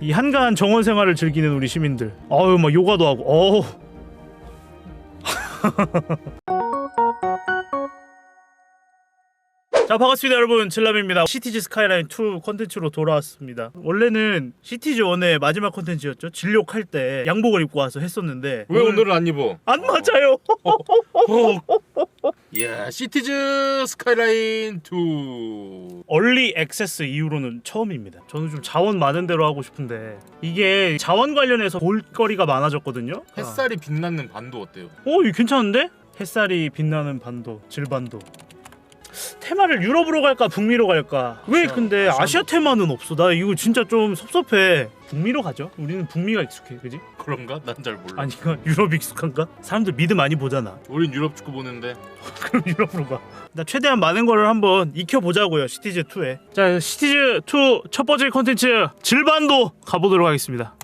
이 한가한 정원 생활을 즐기는 우리 시민들. 어우 막 요가도 하고. 어우. 자 반갑습니다 여러분. 칠람입니다. 시티즈 스카이라인 2 컨텐츠로 돌아왔습니다. 원래는 시티즈 1의 마지막 컨텐츠였죠. 진료할 때 양복을 입고 와서 했었는데 왜 오늘은 안 입어? 안 맞아요. 야 시티즈 스카이라인 2 얼리 액세스 이후로는 처음입니다. 저는 좀 자원 많은 대로 하고 싶은데 이게 자원 관련해서 볼거리가 많아졌거든요. 햇살이 빛나는 반도 어때요? 오 이거 괜찮은데? 햇살이 빛나는 반도 질반도 테마를 유럽으로 갈까 북미로 갈까? 왜 근데. 아시아 테마는 없어. 나 이거 진짜 좀 섭섭해. 북미로 가죠? 우리는 북미가 익숙해 그지? 그런가? 난 잘 몰라. 아니가 유럽 익숙한가? 사람들 미드 많이 보잖아. 우린 유럽 축구 보는데. 그럼 유럽으로 가 나 최대한 많은 거를 한번 익혀보자고요 시티즈 2에. 자 시티즈 2 첫 번째 컨텐츠 질반도 가보도록 하겠습니다.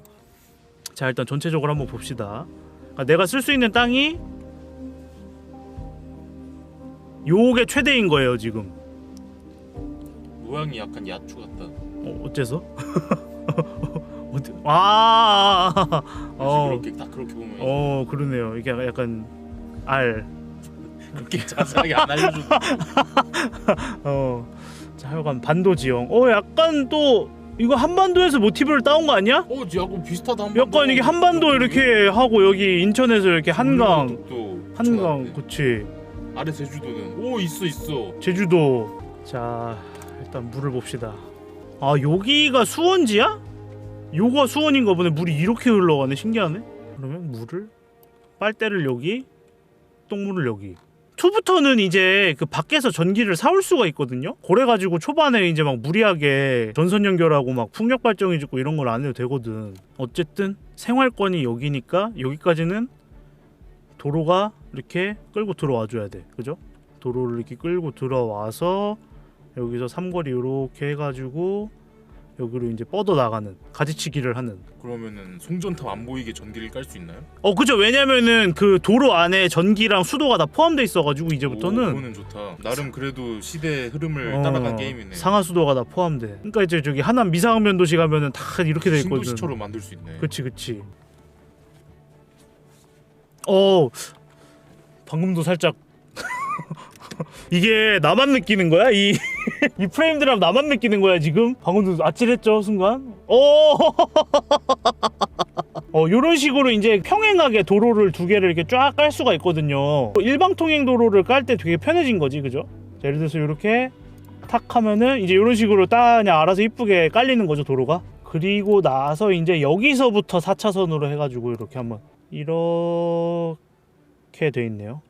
자 일단 전체적으로 한번 봅시다. 그러니까 내가 쓸 수 있는 땅이 요게 최대인 거예요 지금 모양이 약간 야추 같다 어, 어째서? 어때? 아, 어, 그렇게 딱 그렇게 보면 어 그러네요 이게 약간 알 그렇게 자세하게 안 알려줘도 어, 자 하여간 반도 지형. 어, 약간 또 이거 한반도에서 모티브를 따온 거 아니야? 어 야구 비슷하다 한 약간 이게 한반도 이렇게 하고 여기 인천에서 이렇게 한강, 또 한강, 그치. 아래 제주도는 오 있어 있어 제주도. 자, 일단 물을 봅시다. 아, 여기가 수원지야? 요가 수원인가 보네. 물이 이렇게 흘러가네. 신기하네. 그러면 물을 빨대를 여기, 똥물을 여기. 초부터는 이제 그 밖에서 전기를 사올 수가 있거든요. 그래 가지고 초반에 이제 막 무리하게 전선 연결하고 막 풍력 발전기 짓고 이런 걸 안 해도 되거든. 어쨌든 생활권이 여기니까 여기까지는 도로가 이렇게 끌고 들어와 줘야 돼. 그죠? 도로를 이렇게 끌고 들어와서 여기서 삼거리 이렇게 해가지고 여기로 이제 뻗어 나가는 가지치기를 하는. 그러면은 송전탑 안 보이게 전기를 깔 수 있나요? 어 그죠? 왜냐면은 그 도로 안에 전기랑 수도가 다 포함돼 있어가지고 오, 이제부터는 그거는 좋다 나름 그래도 시대의 흐름을 어, 따라간 게임이네 상하 수도가 다 포함돼. 그러니까 이제 저기 하남 미사항면도시 가면은 다 이렇게 돼 있거든. 신도시처럼 만들 수 있네 그치 그치. 어 방금도 살짝 이게 나만 느끼는 거야? 이, 이 프레임드랍 나만 느끼는 거야 지금? 방금도 아찔했죠 순간? 어, 어 요런 식으로 이제 평행하게 도로를 두 개를 이렇게 쫙 깔 수가 있거든요 일방 통행 도로를 깔 때 되게 편해진 거지 그죠? 자, 예를 들어서 이렇게 탁 하면은 이제 이런 식으로 딱 그냥 알아서 이쁘게 깔리는 거죠 도로가 그리고 나서 이제 여기서부터 4차선으로 해가지고 이렇게 한번 이렇게 돼 있네요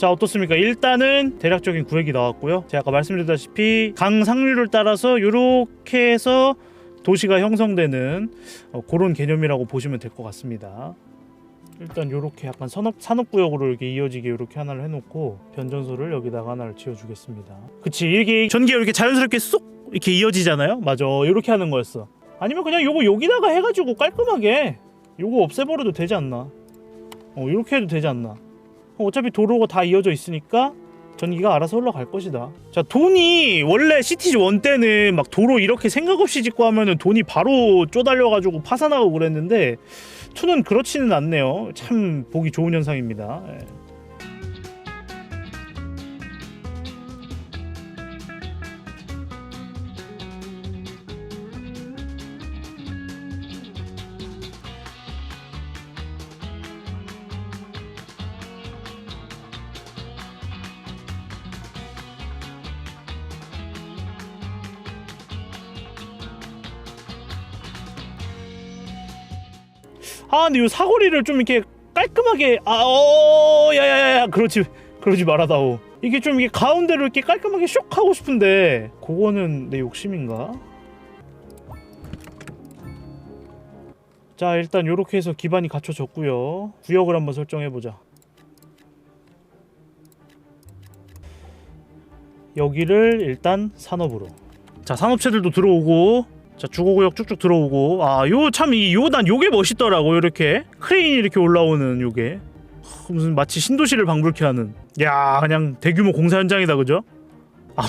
자 어떻습니까? 일단은 대략적인 구획이 나왔고요. 제가 아까 말씀드렸다시피 강 상류를 따라서 이렇게 해서 도시가 형성되는 어, 그런 개념이라고 보시면 될 것 같습니다. 일단 이렇게 약간 산업 산업구역으로 이렇게 이어지게 이렇게 하나를 해놓고 변전소를 여기다가 하나를 지어주겠습니다. 그치 이렇게 전기가 이렇게 자연스럽게 쏙 이렇게 이어지잖아요. 맞아 이렇게 하는 거였어. 아니면 그냥 요거 여기다가 해가지고 깔끔하게 요거 없애버려도 되지 않나? 어 이렇게 해도 되지 않나? 어차피 도로가 다 이어져 있으니까 전기가 알아서 흘러갈 것이다. 자, 돈이 원래 시티즈 1 때는 막 도로 이렇게 생각 없이 짓고 하면은 돈이 바로 쪼달려가지고 파산하고 그랬는데 2는 그렇지는 않네요. 참 보기 좋은 현상입니다. 아, 근데 이 사거리를 좀 이렇게 깔끔하게 아, 어, 야야야야, 그렇지, 그러지 말아다오. 이게 좀 이게 가운데로 이렇게 깔끔하게 쇽 하고 싶은데 그거는 내 욕심인가? 자, 일단 이렇게 해서 기반이 갖춰졌고요. 구역을 한번 설정해 보자. 여기를 일단 산업으로 자 산업체들도 들어오고 자 주거구역 쭉쭉 들어오고. 아 요 참 이요난 요게 멋있더라고 이렇게. 크레인이 이렇게 올라오는 요게. 하, 무슨 마치 신도시를 방불케 하는. 야 그냥 대규모 공사 현장이다 그죠? 아무,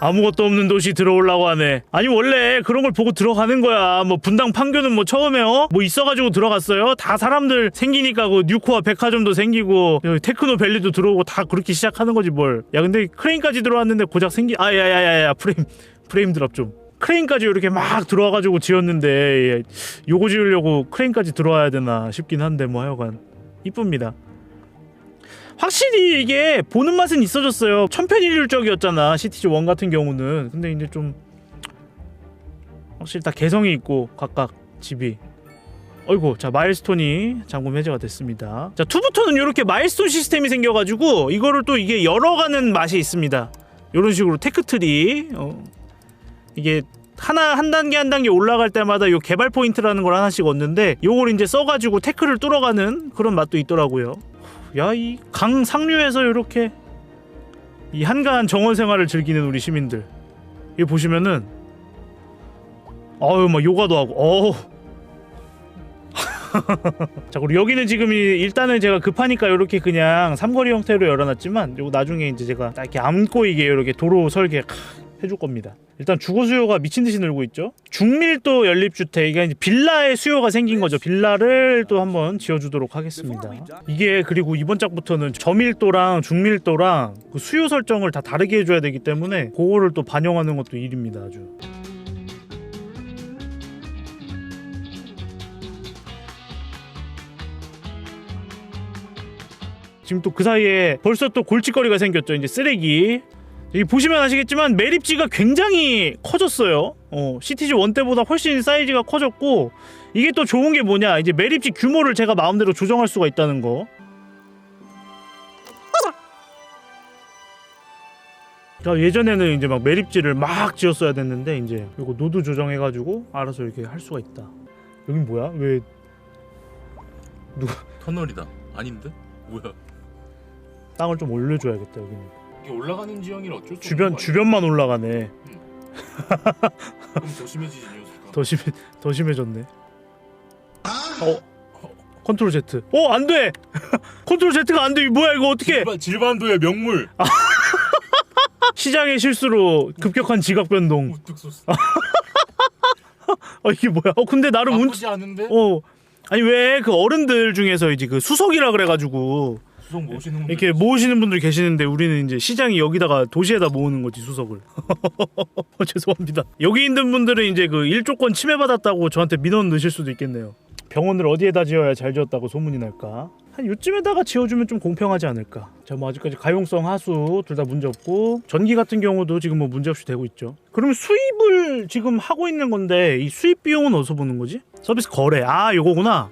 아무것도 없는 도시 들어오려고 하네. 아니 원래 그런 걸 보고 들어가는 거야. 뭐 분당 판교는 뭐 처음에 어? 뭐 있어가지고 들어갔어요. 다 사람들 생기니까 그 뉴코아 백화점도 생기고 테크노 밸리도 들어오고 다 그렇게 시작하는 거지 뭘 야 근데 크레인까지 들어왔는데 고작 생기 아 야야야야 프레임 프레임 드랍 좀 크레인까지 이렇게 막 들어와가지고 지었는데 예, 요거 지으려고 크레인까지 들어와야 되나 싶긴 한데 뭐 하여간 이쁩니다. 확실히 이게 보는 맛은 있어졌어요. 천편일률적이었잖아 시티즈 1 같은 경우는. 근데 이제 좀 확실히 다 개성이 있고 각각 집이. 어이구 자 마일스톤이 잠금 해제가 됐습니다. 자 투부터는 이렇게 마일스톤 시스템이 생겨가지고 이거를 또 이게 열어가는 맛이 있습니다. 이런 식으로 테크트리 어, 이게 하나 한 단계 한 단계 올라갈 때마다 요 개발 포인트라는 걸 하나씩 얻는데 요걸 이제 써가지고 태클을 뚫어가는 그런 맛도 있더라고요. 야 이 강 상류에서 이렇게 이 한가한 정원 생활을 즐기는 우리 시민들. 이 보시면은 어유 막 요가도 하고. 어우. 자 그리고 여기는 지금 이- 일단은 제가 급하니까 이렇게 그냥 삼거리 형태로 열어놨지만 요거 나중에 이제 제가 딱 이렇게 안고 이게 이렇게 도로 설계. 캬, 해줄 겁니다. 일단 주거 수요가 미친 듯이 늘고 있죠. 중밀도 연립주택 이게 빌라의 수요가 생긴 거죠. 빌라를 또 한번 지어주도록 하겠습니다. 이게 그리고 이번 작부터는 저밀도랑 중밀도랑 그 수요 설정을 다 다르게 해줘야 되기 때문에 그거를 또 반영하는 것도 일입니다. 아주. 지금 또 그 사이에 벌써 또 골칫거리가 생겼죠. 이제 쓰레기. 여기 보시면 아시겠지만 매립지가 굉장히 커졌어요. 어, 시티즈 원 때보다 훨씬 사이즈가 커졌고 이게 또 좋은 게 뭐냐? 이제 매립지 규모를 제가 마음대로 조정할 수가 있다는 거. 그러니까 예전에는 이제 막 매립지를 막 지었어야 됐는데 이제 이거 노드 조정해가지고 알아서 이렇게 할 수가 있다. 여긴 뭐야? 왜 터널이다. 아닌데? 뭐야? 땅을 좀 올려줘야겠다 여기는. 이게 올라가는 지형이라 어쩔 수 주변 없는 거 주변만 올라가네. 아니야? 그럼 더 심해지지 이 녀석아. 더 심해 더 심해졌네. 어 컨트롤 Z. 어 안돼. 컨트롤 Z가 안돼. 이 뭐야 이거 어떻게? 질반, 질반도의 명물. 시장의 실수로 급격한 지각 변동. 우뚝 쏘. 아 이게 뭐야? 어 근데 나름 운. 나쁘지 않은데? 어 아니 왜 그 어른들 중에서 이제 그 수석이라 그래가지고 수송 모시는 분들 이렇게 모으시는 분들 계시는데 우리는 이제 시장이 여기다가 도시에다 모으는 거지 수석을. 어, 죄송합니다. 여기 있는 분들은 이제 그 일조권 침해받았다고 저한테 민원 넣으실 수도 있겠네요. 병원을 어디에다 지어야 잘 지었다고 소문이 날까? 한 요쯤에다가 지어주면 좀 공평하지 않을까? 자, 뭐 아직까지 가용성 하수 둘 다 문제 없고 전기 같은 경우도 지금 뭐 문제 없이 되고 있죠. 그러면 수입을 지금 하고 있는 건데 이 수입 비용은 어디서 보는 거지? 서비스 거래. 아, 요거구나.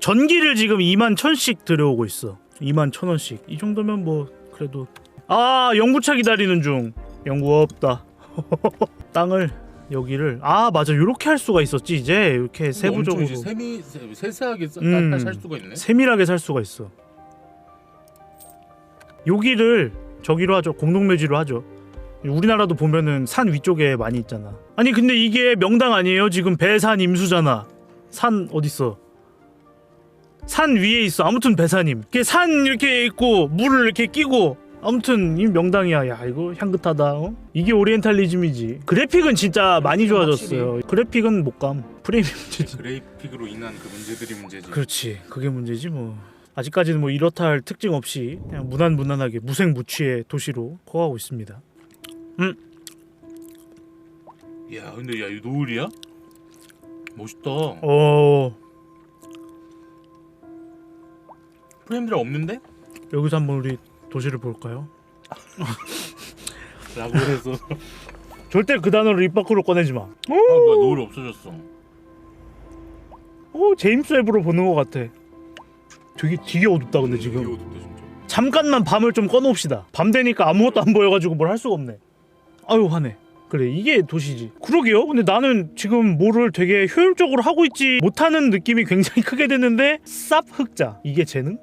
전기를 지금 2만 천씩 들여오고 있어. 2만 천 원씩. 이 정도면 뭐 그래도 아 연구차 기다리는 중. 연구 없다. 땅을 여기를 아 맞아 이렇게 할 수가 있었지 이제 이렇게 세부적으로 엄청 이제 세미 세, 세세하게 사- 음. 살 수가 있네. 세밀하게 살 수가 있어. 여기를 저기로 하죠. 공동묘지로 하죠. 우리나라도 보면은 산 위쪽에 많이 있잖아. 아니 근데 이게 명당 아니에요? 지금 배산 임수잖아. 산 어딨어? 산 위에 있어. 아무튼 배산임. 이게 산 이렇게 있고 물을 이렇게 끼고 아무튼 이 명당이야. 야 이거 향긋하다. 어? 이게 오리엔탈리즘이지. 그래픽은 진짜 많이 좋아졌어요. 그래픽은 못 감. 프레임이 문제지. 그래픽으로 인한 그 문제들이 문제지. 그렇지 그게 문제지 뭐 아직까지는 뭐 이렇다 할 특징 없이 그냥 무난 무난하게 무색무취의 도시로 커가고 있습니다 야 근데 야이 노을이야? 멋있다. 어 프레임들 없는데? 여기서 한번 우리 도시를 볼까요? 라고 해서 절대 그 단어를 입 밖으로 꺼내지 마 아 뭐야 노을이 없어졌어. 오, 제임스 웹으로 보는 것 같아 되게 되게 어둡다 근데 되게 지금 어둡다 진짜. 잠깐만 밤을 좀 꺼놓읍시다 밤 되니까 아무것도 안 보여가지고 뭘 할 수가 없네 아유 화내 그래 이게 도시지 그러게요 근데 나는 지금 뭐를 되게 효율적으로 하고 있지 못하는 느낌이 굉장히 크게 드는데 쌉 흑자 이게 재능?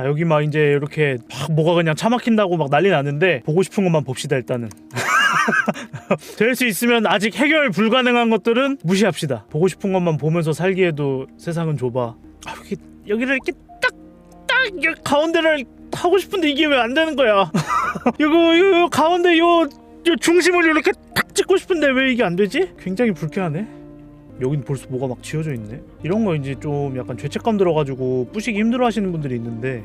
자 여기 막 이제 이렇게 막 뭐가 그냥 차 막힌다고 막 난리 나는데 보고 싶은 것만 봅시다 일단은 될 수 있으면 아직 해결 불가능한 것들은 무시합시다. 보고 싶은 것만 보면서 살기에도 세상은 좁아. 아, 여기, 여기를 이렇게 딱딱 여기 가운데를 하고 싶은데 이게 왜 안 되는 거야? 이거 이거 가운데 요, 요 중심을 이렇게 탁 찍고 싶은데 왜 이게 안 되지? 굉장히 불쾌하네. 여긴 벌써 뭐가 막 지어져 있네. 이런 거 이제 좀 약간 죄책감 들어가지고 부시기 힘들어 하시는 분들이 있는데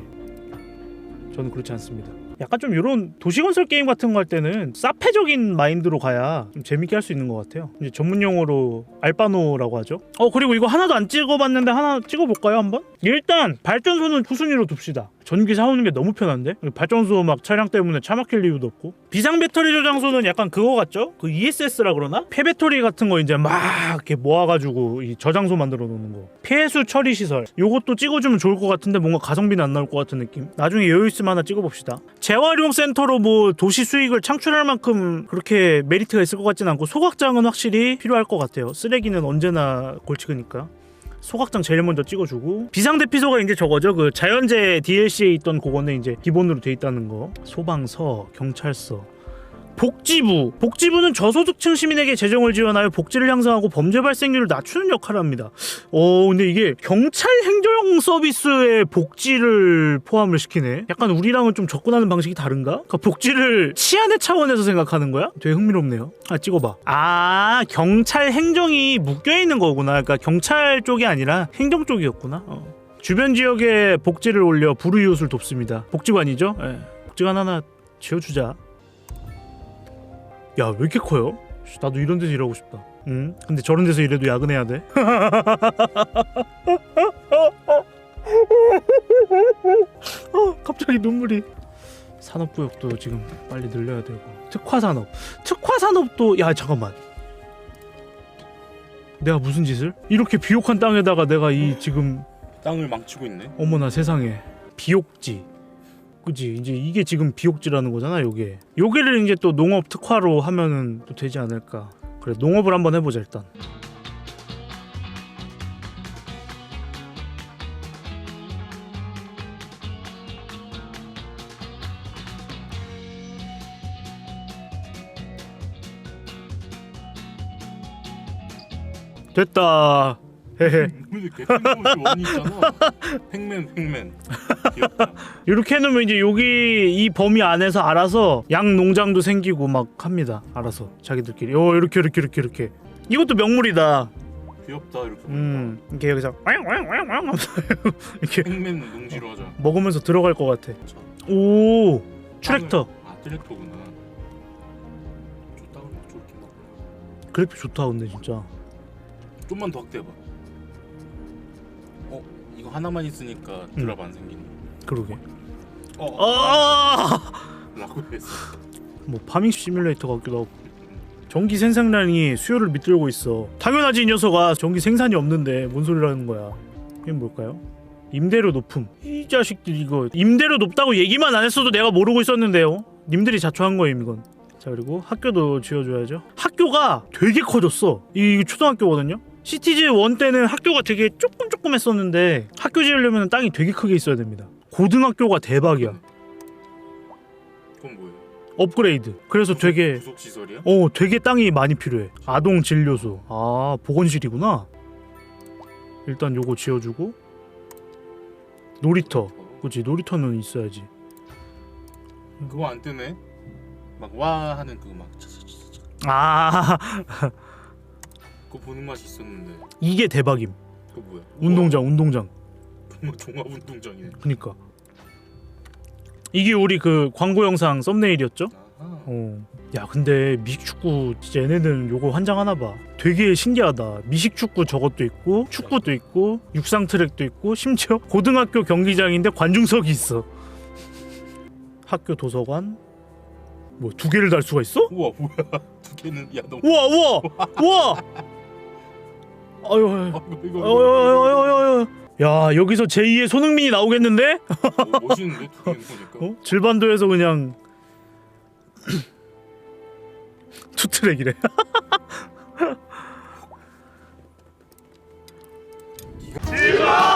저는 그렇지 않습니다. 약간 좀 이런 도시건설 게임 같은 거 할 때는 사페적인 마인드로 가야 좀 재밌게 할 수 있는 것 같아요. 이제 전문 용어로 알바노라고 하죠. 어 그리고 이거 하나도 안 찍어봤는데 하나 찍어볼까요 한번? 일단 발전소는 후순위로 둡시다. 전기 사오는 게 너무 편한데? 발전소 막 차량 때문에 차 막힐 이유도 없고? 비상 배터리 저장소는 약간 그거 같죠? 그 ESS라 그러나? 폐배터리 같은 거 이제 막 이렇게 모아가지고 이 저장소 만들어 놓는 거. 폐수 처리 시설. 요것도 찍어주면 좋을 것 같은데 뭔가 가성비는 안 나올 것 같은 느낌. 나중에 여유 있으면 하나 찍어봅시다. 재활용 센터로 뭐 도시 수익을 창출할 만큼 그렇게 메리트가 있을 것 같진 않고 소각장은 확실히 필요할 것 같아요. 쓰레기는 언제나 골치크니까 소각장 제일 먼저 찍어주고. 비상대피소가 이제 저거죠. 그 자연재 DLC에 있던 그거는 이제 기본으로 돼 있다는 거. 소방서 경찰서 복지부. 복지부는 저소득층 시민에게 재정을 지원하여 복지를 향상하고 범죄 발생률을 낮추는 역할을 합니다. 어 근데 이게 경찰 행정 서비스에 복지를 포함을 시키네? 약간 우리랑은 좀 접근하는 방식이 다른가? 그러니까 복지를 치안의 차원에서 생각하는 거야? 되게 흥미롭네요. 아 찍어봐. 아 경찰 행정이 묶여있는 거구나. 그러니까 경찰 쪽이 아니라 행정 쪽이었구나. 어. 주변 지역에 복지를 올려 불우이웃을 돕습니다. 복지관이죠? 예. 복지관 하나 지어주자 야 왜 이렇게 커요? 씨, 나도 이런 데서 일하고 싶다. 응? 근데 저런 데서 일해도 야근해야 돼? 어, 갑자기 눈물이. 산업구역도 지금 빨리 늘려야 되고. 특화 산업. 특화 산업도 야 잠깐만. 내가 무슨 짓을? 이렇게 비옥한 땅에다가 내가 이 지금 땅을 망치고 있네. 어머나 세상에. 비옥지 그지? 이제 이게 지금 비옥지라는 거잖아 요게. 요게를 이제 또 농업 특화로 하면은 또 되지 않을까. 그래 농업을 한번 해보자 일단. 됐다. 헤헤. 근데 개뜬금없이 원이 있잖아. 팩맨 팩맨. 귀엽다. 이렇게 해놓으면 이제 여기 이 범위 안에서 알아서 양 농장도 생기고 막 합니다. 알아서 자기들끼리. 어 이렇게 이렇게 이렇게 이렇게. 이것도 명물이다. 귀엽다 이렇게. 음 이렇게 여기서 하면서 이렇게 팩맨 농지로 하자. 먹으면서 들어갈 것 같아. 오 트랙터. 아 트랙터구나. 좋다 그러면 좋긴 하다. 그래픽 좋다 근데 진짜. 좀만 더 확대해봐. 어 이거 하나만 있으니까 드랍 안 생기네. 그러게. 어. 아! 라고 했어. 뭐 파밍 시뮬레이터 같기도 하고. 전기 생산량이 수요를 밑들고 있어. 당연하지 이 녀석아. 전기 생산이 없는데 뭔 소리라는 거야. 이게 뭘까요? 임대료 높음. 이 자식들 이거 임대료 높다고 얘기만 안 했어도 내가 모르고 있었는데요. 님들이 자초한 거예요 이건. 자 그리고 학교도 지어줘야죠. 학교가 되게 커졌어. 이 초등학교거든요. 시티즈 1 때는 학교가 되게 조금 조금 했었는데 학교 지으려면 땅이 되게 크게 있어야 됩니다. 고등학교가 대박이야. 그건 뭐예요? 업그레이드. 그래서 되게 부속 시설이야? 어, 되게 땅이 많이 필요해. 아동 진료소. 아, 보건실이구나. 일단 요거 지어주고 놀이터. 어, 그치 놀이터는 있어야지. 그거 안 뜨네. 막 와 하는 그거 막 차차차차. 아, 그거 보는 맛이 있었는데. 이게 대박임. 그거 뭐야? 운동장, 운동장. 우와, 종합 운동장이네. 그니까. 이게 우리 그 광고 영상 썸네일이었죠? 아하. 어. 야, 근데 미식축구 진짜 얘네는 요거 환장하나 봐. 되게 신기하다. 미식축구 저것도 있고, 축구도 있고, 육상 트랙도 있고, 심지어 고등학교 경기장인데 관중석이 있어. 학교 도서관. 뭐 두 개를 달 수가 있어? 우와 뭐야? 두 개는 야 너무. 우와, 우와, 우와. 아유, 아유, 아, 이거 이거. 아유, 아유, 아유, 아유, 아유. 야 여기서 제2의 손흥민이 나오겠는데? 멋있는데 어? 질반도에서 그냥 투트랙이래 질반!